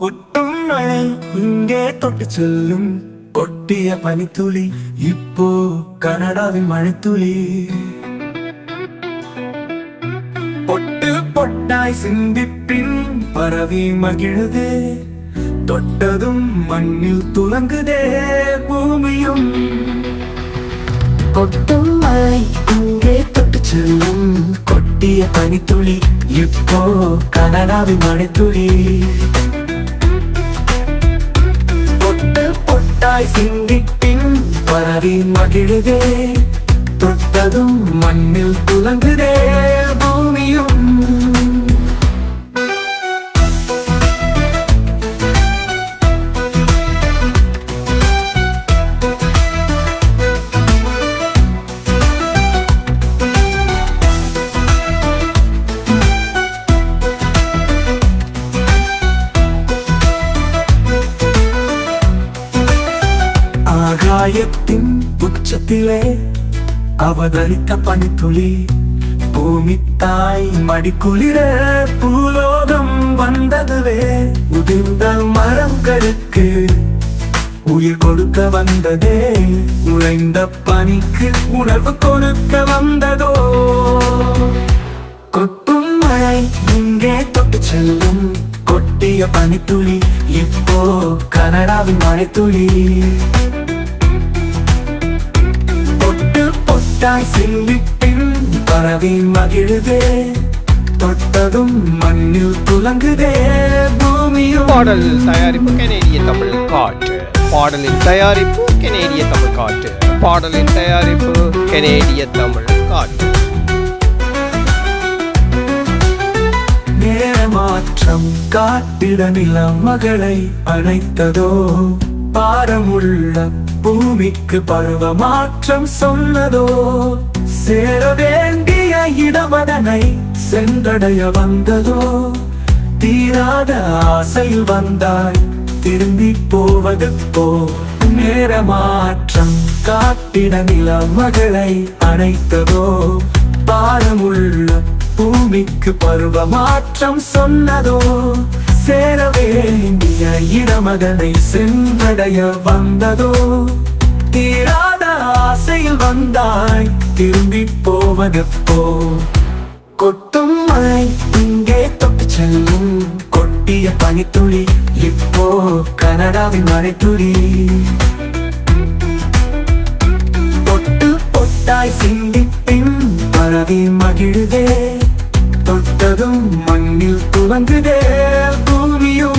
கொட்டும் மழை இங்கே தொட்டு செல்லும். கொட்டிய பனித்துளி இப்போ கனடாவின் மழைத்துளி பொட்டு பொட்டாய் சிந்திப்பின் பரவி மகிழுது. தொட்டதும் மண்ணில் துலங்குதே பூமியும். கொட்டும் மழை இங்கே தொட்டு செல்லும். கொட்டிய பனித்துளி இப்போ கனடாவின் மழைத்துளி பொட்டாய் சிந்திப்பின் பரவி மகிழுதே. தொட்டதும் மண்ணில் துலங்குதே. பூமியும் ஆகாயத்தின் உச்சத்திலே அவதரித்த பனித்துளி பூமி தாய் மடிக்குளிர பூலோகம் வந்ததுவே. உதிர்ந்த மரங்களுக்கு உயிர் கொடுக்க வந்ததே. உழைந்த பனிக்கு உணர்வு கொடுக்க வந்ததோ. கொட்டும் மழை இங்கே தொட்டு செல்லும். கொட்டிய பனித்துளி இப்போ கனடாவின் மழைத்துளி. பொட்டாய் சிந்திப்பின் பரவி மகிழுதே. தொட்டதும் மண்ணில் துலங்குதே. பூமியும் பாடல் தயாரிப்பு கனேடிய தமிழ் காற்று. பாடலின் தயாரிப்பு கனேடிய தமிழ் காற்று. பாடலின் தயாரிப்பு கனேடிய தமிழ் காற்று. நேரமாற்றம் காட்டிட நிலம் மகளை அழைத்ததோ பாரமுள்ள பூமிக்கு பருவ மாற்றம் சொன்னதோ சேர வேண்டிய இடமதனை சென்றடைய வந்ததோ தீராத ஆசையில் வந்தாய் திரும்பி போவது போ. நேரமாற்றம் காட்டிட நில மகளை அணைத்ததோ பாரமுள்ள பூமிக்கு பருவ மாற்றம் சொன்னதோ சேரவே இந்திய இடமகனை சென்றடைய வந்ததோ? தீராத ஆசையில் வந்தாய் திரும்பி போவதப்போ கொட்டும் மழை இங்கே தொட்டு செல்லும். கொட்டிய பனித்துளி இப்போ கனடாவின் மழைத்துளி. பொட்டு பொட்டாய் சிந்திப்பின் பரவி மகிழுதே. தொட்டதும் மண்ணில் துவங்குதே பூமியும்.